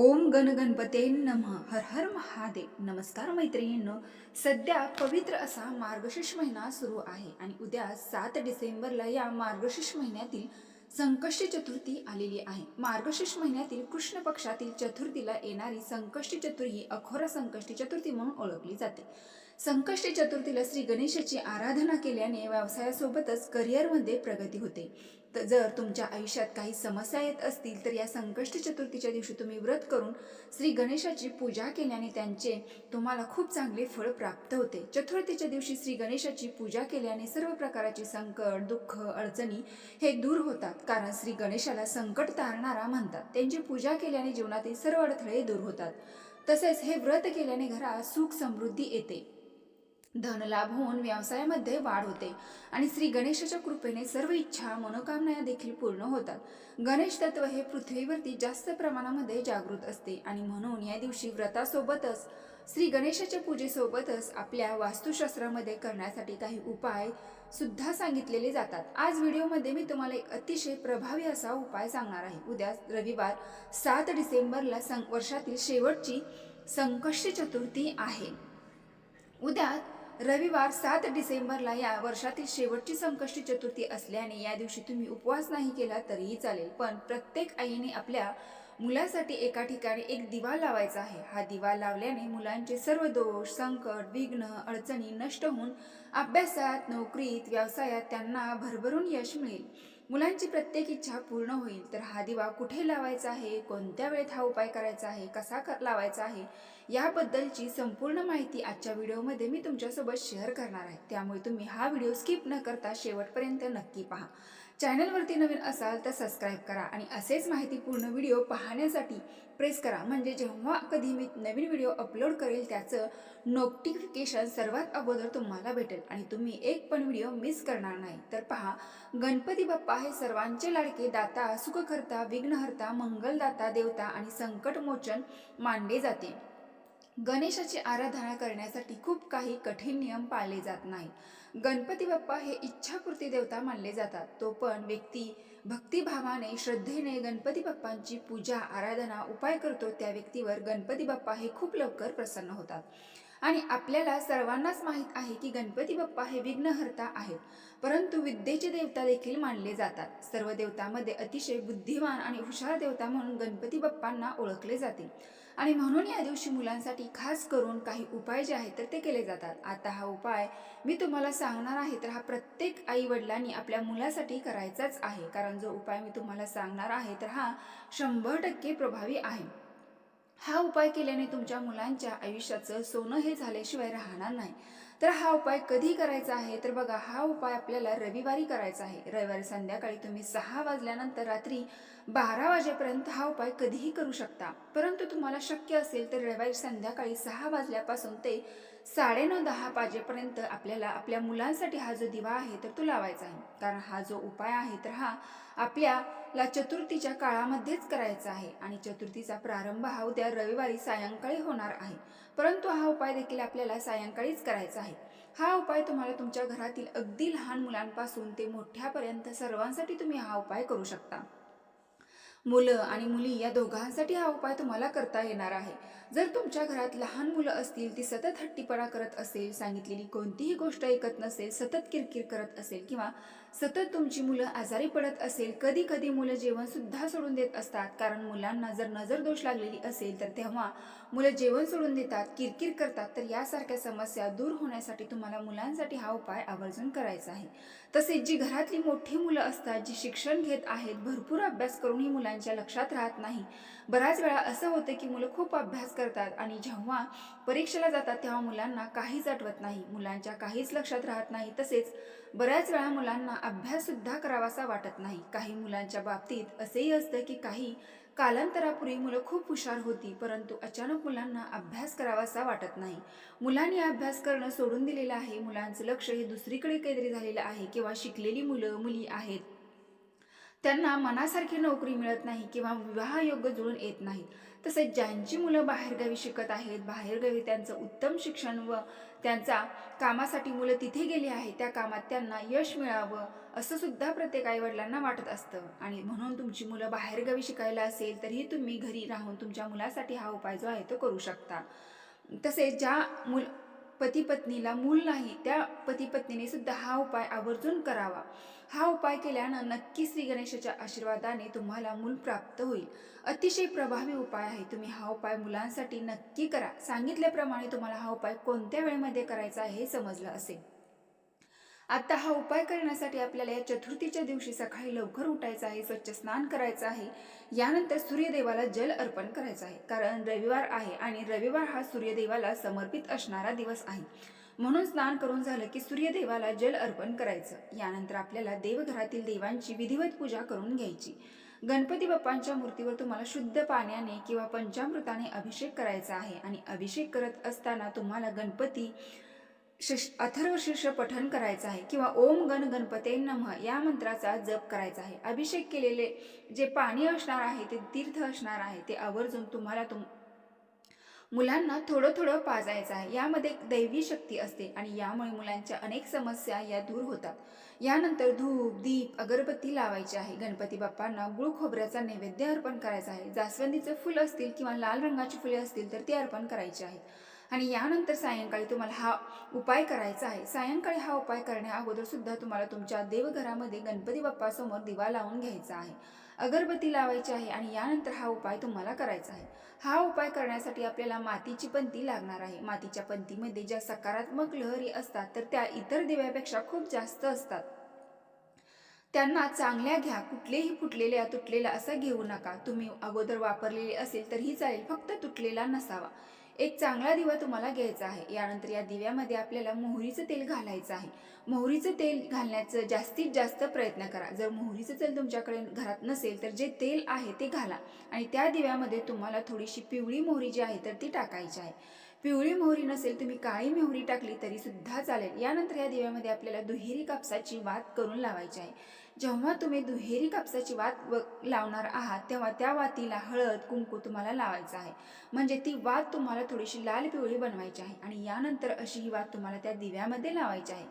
ओम गणगणपते नम. हर हर महादेव. नमस्कार मैत्रिणींनो. सध्या पवित्र असा मार्गशीर्ष महिना सुरू आहे आणि उद्या सात डिसेंबरला या मार्गशीर्ष महिन्यातील संकष्टी चतुर्थी आलेली आहे. मार्गशीर्ष महिन्यातील कृष्ण पक्षातील चतुर्थीला येणारी संकष्टी चतुर्थी ही अखोरा संकष्टी चतुर्थी म्हणून ओळखली जाते. संकष्टी चतुर्थीला श्री गणेशाची आराधना केल्याने व्यवसायासोबतच करिअरमध्ये प्रगती होते. तर जर तुमच्या आयुष्यात काही समस्या येत असतील तर या संकष्टी चतुर्थीच्या दिवशी तुम्ही व्रत करून श्री गणेशाची पूजा केल्याने त्यांचे तुम्हाला खूप चांगले फळ प्राप्त होते. चतुर्थीच्या दिवशी श्री गणेशाची पूजा केल्याने सर्व प्रकारचे संकट दुःख अडचणी हे दूर होतात. कारण श्री गणेशाला संकट तारणारा म्हणतात. त्यांची पूजा केल्याने जीवनातील सर्व अडथळे दूर होतात. तसेच हे व्रत केल्याने घरात सुख समृद्धी येते. धनलाभ होऊन व्यवसायामध्ये वाढ होते आणि श्री गणेशाच्या कृपेने सर्व इच्छा मनोकामना देखील पूर्ण होतात. गणेश तत्व हे पृथ्वीवरती जास्त प्रमाणामध्ये जागृत असते आणि म्हणून या दिवशी व्रतासोबतच श्री गणेशाच्या पूजेसोबतच आपल्या वास्तुशास्त्रामध्ये करण्यासाठी काही उपाय सुद्धा सांगितलेले जातात. आज व्हिडिओमध्ये मी तुम्हाला एक अतिशय प्रभावी असा उपाय सांगणार आहे. उद्या रविवार सात डिसेंबरला सं वर्षातील शेवटची संकष्टी चतुर्थी आहे. उद्या रविवार सात डिसेंबरला या वर्षातील शेवटची संकष्टी चतुर्थी असल्याने या दिवशी तुम्ही उपवास नाही केला तरीही चालेल. पण प्रत्येक आईने आपल्या मुलासाठी एका ठिकाणी एक दिवा लावायचा आहे. हा दिवा लावल्याने मुलांचे सर्व दोष संकट विघ्न अडचणी नष्ट होऊन अभ्यासात नोकरीत व्यवसायात त्यांना भरभरून यश मिळेल. मुलांची प्रत्येक इच्छा पूर्ण होईल. तर हा दिवा कुठे लावायचा आहे? कोणत्या वेळेत हा उपाय करायचा आहे? कसा क- लावायचा आहे? याबद्दलची संपूर्ण माहिती आजच्या व्हिडिओमध्ये मी तुमच्यासोबत शेअर करणार आहे. त्यामुळे तुम्ही हा व्हिडिओ स्किप न करता शेवटपर्यंत नक्की पहा. चॅनलवरती नवीन असाल तर सबस्क्राईब करा आणि असेच माहितीपूर्ण व्हिडिओ पाहण्यासाठी प्रेस करा. म्हणजे जेव्हा कधी मी नवीन व्हिडिओ अपलोड करेल त्याचं नोटिफिकेशन सर्वात अगोदर तुम्हाला भेटेल आणि तुम्ही एक पण व्हिडिओ मिस करणार नाही. तर पहा गणपती बाप्पा हे सर्वांचे लाडके दाता सुखकर्ता विघ्नहर्ता मंगलदाता देवता आणि संकटमोचन मानले जाते. गणेशाची आराधना करण्यासाठी खूप काही कठीण नियम पाळले जात नाही गणपती बाप्पा हे इच्छापूर्ती देवता मानले जातात. तो पण व्यक्ती भक्तिभावाने श्रद्धेने गणपती बाप्पांची पूजा आराधना उपाय करतो त्या व्यक्तीवर गणपती बाप्पा हे खूप लवकर प्रसन्न होतात. आणि आपल्याला सर्वांनाच माहीत आहे की गणपती बाप्पा हे विघ्नहर्ता आहेत परंतु विद्येचे देवता देखील मानले जातात. सर्व देवतामध्ये अतिशय बुद्धिमान आणि हुशार देवता म्हणून गणपती बाप्पांना ओळखले जाते. आणि म्हणून या दिवशी मुलांसाठी खास करून काही उपाय जे आहेत तर ते केले जातात. आता हा उपाय मी तुम्हाला सांगणार आहे तर हा प्रत्येक आई वडिलांनी आपल्या मुलासाठी करायचाच आहे. कारण जो उपाय मी तुम्हाला सांगणार आहे तर हा शंभर टक्के प्रभावी आहे. हा उपाय केल्याने तुमच्या मुलांच्या आयुष्याचं सोनं हे झाल्याशिवाय राहणार नाही. तर हा उपाय कधी करायचा आहे? तर बघा हा उपाय आपल्याला रविवारी करायचा आहे. रविवारी संध्याकाळी तुम्ही सहा वाजल्यानंतर रात्री बारा वाजेपर्यंत हा उपाय कधीही करू शकता. परंतु तुम्हाला शक्य असेल तर रविवारी संध्याकाळी सहा वाजल्यापासून ते साडेनऊ दहा वाजेपर्यंत आपल्याला आपल्या मुलांसाठी हा जो दिवा आहे तर तो लावायचा आहे. कारण हा जो उपाय आहे तर हा आपल्याला चतुर्थीच्या काळामध्येच करायचा आहे आणि चतुर्थीचा प्रारंभ हा उद्या रविवारी सायंकाळी होणार आहे. परंतु हा उपाय देखील आपल्याला सायंकाळीच करायचा आहे. हा उपाय तुम्हाला तुमच्या घरातील अगदी लहान मुलांपासून ते मोठ्यापर्यंत सर्वांसाठी तुम्ही हा उपाय करू शकता. मुलं आणि मुली या दोघांसाठी हा उपाय तुम्हाला करता येणार आहे. जर तुमच्या घरात लहान मुलं असतील ती सतत हट्टीपणा करत असेल सांगितलेली कोणतीही गोष्ट ऐकत नसेल सतत किरकिर करत असेल किंवा सतत तुमची मुलं आजारी पडत असेल कधी कधी मुलं जेवणसुद्धा सोडून देत असतात. कारण मुलांना जर नजर दोष लागलेली असेल तर तेव्हा मुलं जेवण सोडून देतात किरकिर करतात. तर यासारख्या समस्या दूर होण्यासाठी तुम्हाला मुलांसाठी हा उपाय आवर्जून करायचा आहे. तसेच जी घरातली मोठी मुलं असतात जी शिक्षण घेत आहेत भरपूर अभ्यास करूनही मुलांच्या लक्षात राहत नाही. बऱ्याच वेळा असं होतं की मुलं खूप अभ्यास करतात आणि जेव्हा परीक्षेला जातात तेव्हा मुलांना काहीच आठवत नाही. मुलांच्या काहीच लक्षात राहत नाही. तसेच बऱ्याच वेळा मुलांना अभ्याससुद्धा करावासा वाटत नाही. काही मुलांच्या बाबतीत असेही असतं की काही कालांतरापूर्वी मुलं खूप हुशार होती परंतु अचानक मुलांना अभ्यास करावासा वाटत नाही. मुलांनी अभ्यास करणं सोडून दिलेलं आहे. मुलांचं लक्ष हे दुसरीकडे काहीतरी झालेलं आहे किंवा शिकलेली मुलं मुली आहेत. त्यांना मनासारखी नोकरी मिळत नाही किंवा विवाहयोग्य जुळून येत नाहीत. तसेच ज्यांची मुलं बाहेरगावी शिकत आहेत बाहेरगावी त्यांचं उत्तम शिक्षण व त्यांचा कामासाठी मुलं तिथे गेली आहेत त्या कामात त्यांना यश मिळावं असं सुद्धा प्रत्येक आईवडिलांना वाटत असतं. आणि म्हणून तुमची मुलं बाहेरगावी शिकायला असेल तरीही तुम्ही घरी राहून तुमच्या मुलासाठी हा उपाय जो आहे तो करू शकता. तसेच ज्या मुल पती पत्नीला मूल नाही त्या पती पत्नीने सुद्धा हा उपाय आवर्जून करावा. हा उपाय केल्यानं नक्की श्री गणेशाच्या आशीर्वादाने तुम्हाला मूल प्राप्त होईल. अतिशय प्रभावी उपाय आहे. तुम्ही हा उपाय मुलांसाठी नक्की करा. सांगितल्याप्रमाणे तुम्हाला हा उपाय कोणत्या वेळेमध्ये करायचा हे समजलं असेल. आता हा उपाय करण्यासाठी आपल्याला या चतुर्थीच्या दिवशी सकाळी लवकर उठायचं आहे स्वच्छ स्नान करायचं आहे. यानंतर सूर्यदेवाला जल अर्पण करायचं आहे. कारण रविवार आहे आणि रविवार हा सूर्यदेवाला समर्पित असणारा दिवस आहे. म्हणून स्नान करून झालं की सूर्यदेवाला जल अर्पण करायचं. यानंतर आपल्याला देवघरातील देवांची विधिवत पूजा करून घ्यायची. गणपती बाप्पांच्या मूर्तीवर तुम्हाला शुद्ध पाण्याने किंवा पंचामृताने अभिषेक करायचा आहे आणि अभिषेक करत असताना तुम्हाला गणपती शिश अथर्व शीर्ष पठन करायचं आहे किंवा ओम गण गणपते नमः या मंत्राचा जप करायचा आहे. अभिषेक केलेले जे पाणी असणार आहे ते तीर्थ असणार आहे ते आवर्जून तुम्हाला तुम मुलांना थोडं थोडं पाजायचं आहे. यामध्ये दैवी शक्ती असते आणि यामुळे मुलांच्या अनेक समस्या या दूर होतात. यानंतर धूप दीप अगरबत्ती लावायची आहे. गणपती बाप्पांना गुळ खोबऱ्याचा नैवेद्य अर्पण करायचा आहे. जास्वंदीचे फुल असतील किंवा लाल रंगाची फुले असतील तर ती अर्पण करायची आहेत आणि यानंतर सायंकाळी तुम्हाला हा उपाय करायचा आहे. सायंकाळी हा उपाय करण्या अगोदरसुद्धा तुम्हाला तुमच्या देवघरामध्ये गणपती बाप्पासमोर दिवा लावून घ्यायचा आहे. अगरबत्ती लावायची आहे आणि यानंतर हा उपाय तुम्हाला करायचा आहे. हा उपाय करण्यासाठी आपल्याला मातीची पंती लागणार आहे. मातीच्या पंतीमध्ये ज्या सकारात्मक लहरी असतात तर त्या इतर दिव्यापेक्षा खूप जास्त असतात. त्यांना चांगल्या घ्या. कुठलेही फुटलेल्या तुटलेला असं घेऊ नका. तुम्ही अगोदर वापरलेले असेल तरीही चालेल. फक्त तुटलेला नसावा. एक चांगला दिवा तुम्हाला घ्यायचा आहे. यानंतर या दिव्यामध्ये आपल्याला मोहरीचं तेल घालायचं आहे. मोहरीचं तेल घालण्याचं जास्तीत जास्त प्रयत्न करा. जर मोहरीचं तेल तुमच्याकडे घरात नसेल तर जे तेल आहे ते घाला. आणि त्या दिव्यामध्ये तुम्हाला थोडीशी पिवळी मोहरी जी आहे तर ती टाकायची आहे. पिवळी मोहरी नसेल तुम्ही काळी मोहरी टाकली तरी सुद्धा चालेल. यानंतर या दिव्यामध्ये आपल्याला दुहेरी कापसाची वात करून लावायची आहे. जेव्हा तुम्ही दुहेरी कापसाची वात व लावणार आहात तेव्हा त्या वातीला हळद कुंकू तुम्हाला लावायचं आहे. म्हणजे ती वात तुम्हाला थोडीशी लाल पिवळी बनवायची आहे आणि यानंतर अशी ही वात तुम्हाला त्या दिव्यामध्ये लावायची आहे.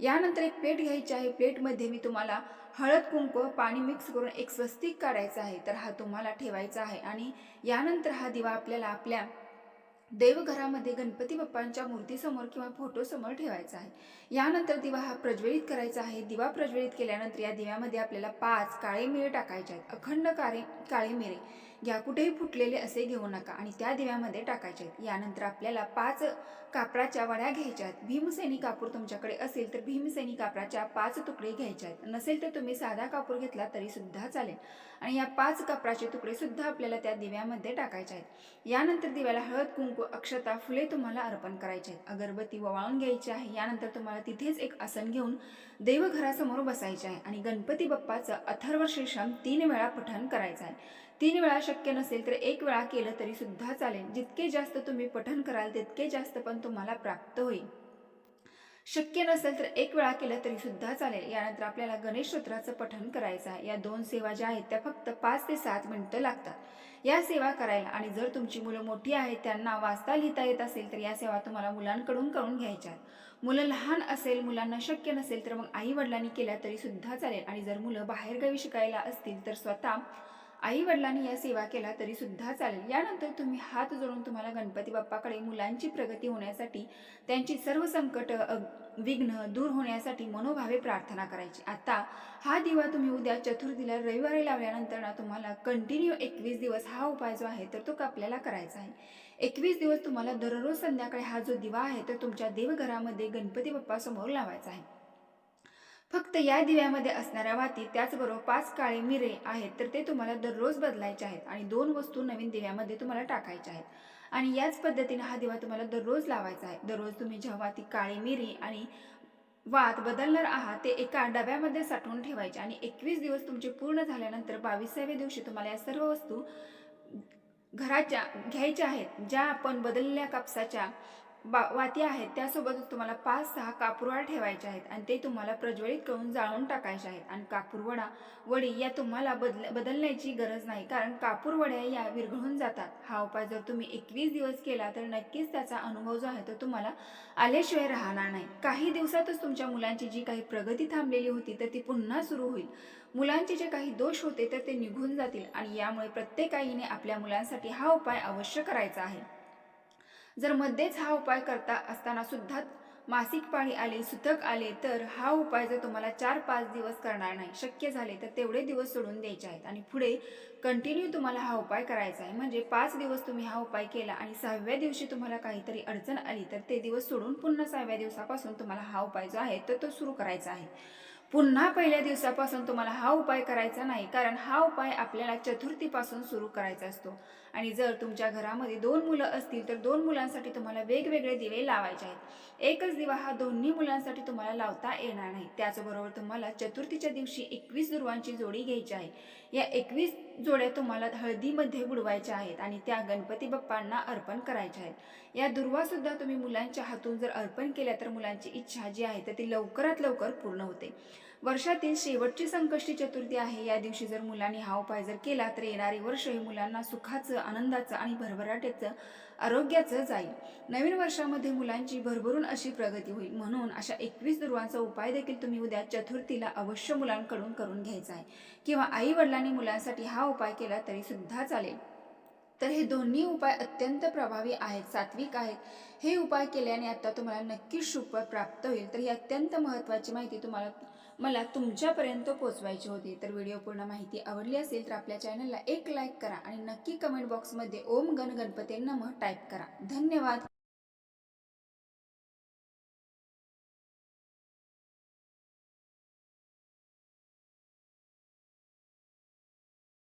यानंतर एक प्लेट घ्यायची आहे. प्लेटमध्ये मी तुम्हाला हळद कुंकू पाणी मिक्स करून एक स्वस्तिक काढायचा आहे. तर हा तुम्हाला ठेवायचा आहे आणि यानंतर हा दिवा आपल्याला आपल्या देवघरामध्ये गणपती बाप्पांच्या मूर्तीसमोर किंवा फोटोसमोर ठेवायचा आहे. यानंतर दिवा हा प्रज्वलित करायचा आहे. दिवा प्रज्वलित केल्यानंतर या दिव्यामध्ये आपल्याला पाच काळे मिरे टाकायचे आहेत. अखंड काळे काळे मिरे. घ्या कुठेही फुटलेले असे घेऊ नका आणि त्या दिव्यामध्ये टाकायचे आहेत. यानंतर आपल्याला पाच कापराच्या वड्या घ्यायच्या आहेत. भीमसेनी कापूर तुमच्याकडे असेल तर भीमसेनी कापराच्या पाच तुकडे घ्यायचे आहेत. नसेल तर तुम्ही साधा कापूर घेतला तरी सुद्धा चालेल. आणि या पाच कापराचे तुकडे सुद्धा आपल्याला त्या दिव्यामध्ये टाकायचे आहेत. यानंतर दिव्याला हळद कुंकू अक्षता फुले तुम्हाला अर्पण करायचे आहेत. अगरबत्ती ववाळून घ्यायची आहे. यानंतर तुम्हाला तिथेच एक आसन घेऊन देवघरासमोर बसायचे आहे आणि गणपती बाप्पाचं अथर्व शीर्षम तीन वेळा पठण करायचं आहे. तीन वेळा शक्य नसेल तर एक वेळा केलं तरी सुद्धा चालेल. जितके जास्त तुम्ही पठण कराल तितके जास्त पण तुम्हाला प्राप्त होईल. शक्य नसेल तर एक वेळा केलं तरी सुद्धा चालेल. यानंतर आपल्याला गणेश स्तोत्राचं पठण करायचं आहे. या दोन सेवा ज्या आहेत त्या फक्त पाच ते सात मिनिटं लागतात. या सेवा करायला आणि जर तुमची मुलं मोठी आहेत त्यांना वाचता लिहिता येत असेल तर या सेवा तुम्हाला मुलांकडून करून घ्यायच्या आहेत. मुलं लहान असेल मुलांना शक्य नसेल तर मग आई वडिलांनी केल्या तरी सुद्धा चालेल. आणि जर मुलं बाहेरगावी शिकायला असतील तर स्वतः आई वडिलांनी या सेवा केला तरी सुद्धा चालेल. यानंतर तुम्ही हात जोडून तुम्हाला गणपती बाप्पाकडे मुलांची प्रगती होण्यासाठी त्यांची सर्व संकट विघ्न दूर होण्यासाठी मनोभावे प्रार्थना करायची. आता हा दिवा तुम्ही उद्या चतुर्थीला रविवारी लावल्यानंतर ना तुम्हाला कंटिन्यू एकवीस दिवस हा उपाय जो आहे तर तो आपल्याला करायचा आहे. एकवीस दिवस तुम्हाला दररोज संध्याकाळी हा जो दिवा आहे तर तुमच्या देवघरामध्ये गणपती बाप्पासमोर लावायचा आहे. फक्त या दिव्यामध्ये असणाऱ्या वाती त्याचबरोबर पाच काळे मिरे आहेत तर ते तुम्हाला दररोज बदलायचे आहेत आणि दोन वस्तू नवीन दिव्यामध्ये तुम्हाला टाकायच्या आहेत. आणि याच पद्धतीने हा दिवा तुम्हाला दररोज लावायचा आहे. दररोज तुम्ही जेव्हा ती काळी मिरी आणि वात बदलणार आहात ते एका डब्यामध्ये साठवून ठेवायचे आणि एकवीस दिवस तुमचे पूर्ण झाल्यानंतर बावीसाव्या दिवशी तुम्हाला या सर्व वस्तू घराच्या घ्यायच्या आहेत ज्या आपण बदललेल्या कापसाच्या बा वाती आहेत. त्यासोबतच तुम्हाला पाच सहा कापूरवडा ठेवायचे आहेत आणि ते तुम्हाला प्रज्वलित करून जाळून टाकायचे आहेत. आणि कापूरवडा वडी या तुम्हाला बदल बदलण्याची गरज नाही. कारण कापूरवड्या या विरघळून जातात. हा उपाय जर तुम्ही एकवीस दिवस केला तर नक्कीच त्याचा अनुभव जो आहे तो तुम्हाला आल्याशिवाय राहणार नाही. काही दिवसातच तुमच्या मुलांची जी काही प्रगती थांबलेली होती तर ती पुन्हा सुरू होईल. मुलांचे जे काही दोष होते तर ते निघून जातील. आणि यामुळे प्रत्येक आईने आपल्या मुलांसाठी हा उपाय अवश्य करायचा आहे. जर मध्येच हा उपाय करता असताना सुद्धा मासिक पाळी आले सुतक आले तर हा उपाय जर तुम्हाला चार पाच दिवस करणार नाही शक्य झाले तर तेवढे दिवस सोडून द्यायचे आहेत. आणि पुढे कंटिन्यू तुम्हाला हा उपाय करायचा आहे. म्हणजे पाच दिवस तुम्ही हा उपाय केला आणि सहाव्या दिवशी तुम्हाला काहीतरी अडचण आली तर ते दिवस सोडून पुन्हा सहाव्या दिवसापासून तुम्हाला हा उपाय जो आहे तर तो सुरू करायचा आहे. पुन्हा पहिल्या दिवसापासून तुम्हाला हा उपाय करायचा नाही कारण हा उपाय आपल्याला चतुर्थीपासून सुरू करायचा असतो. आणि जर तुमच्या घरामध्ये दोन मुलं असतील तर दोन मुलांसाठी तुम्हाला वेगवेगळे दिवे लावायचे आहेत. एकच दिवा हा दोन्ही मुलांसाठी तुम्हाला लावता येणार नाही. त्याचबरोबर तुम्हाला चतुर्थीच्या दिवशी एकवीस दुर्वांची जोडी घ्यायची आहे. या एकवीस जोड्या तुम्हाला हळदीमध्ये बुडवायच्या आहेत आणि त्या गणपती बाप्पांना अर्पण करायच्या आहेत. या दुर्वासुद्धा तुम्ही मुलांच्या हातून जर अर्पण केल्या तर मुलांची इच्छा जी आहे तर ती लवकरात लवकर पूर्ण होते. वर्षातील शेवटची संकष्टी चतुर्थी आहे. या दिवशी जर मुलांनी हा उपाय जर केला तर येणारे वर्ष हे मुलांना सुखाचं आनंदाचं आणि भरभराट्याचं आरोग्याचं जाईल. नवीन वर्षामध्ये मुलांची भरभरून अशी प्रगती होईल. म्हणून अशा एकवीस दुर्वांचा उपाय देखील तुम्ही उद्या चतुर्थीला अवश्य मुलांकडून करून घ्यायचा आहे. किंवा आई वडिलांनी मुलांसाठी हा उपाय केला तरी सुद्धा चालेल. तर हे दोन्ही उपाय अत्यंत प्रभावी आहेत सात्विक आहेत. हे उपाय केल्याने आता तुम्हाला नक्कीच शुभ प्राप्त होईल. तर ही अत्यंत महत्त्वाची माहिती तुम्हाला मला तुमच्यापर्यंत पोचवायची होती. तर व्हिडिओ पूर्ण माहिती आवडली असेल तर आपल्या चॅनलला एक लाईक करा आणि नक्की कमेंट बॉक्समध्ये ओम गण गणपती नमः टाईप करा. धन्यवाद.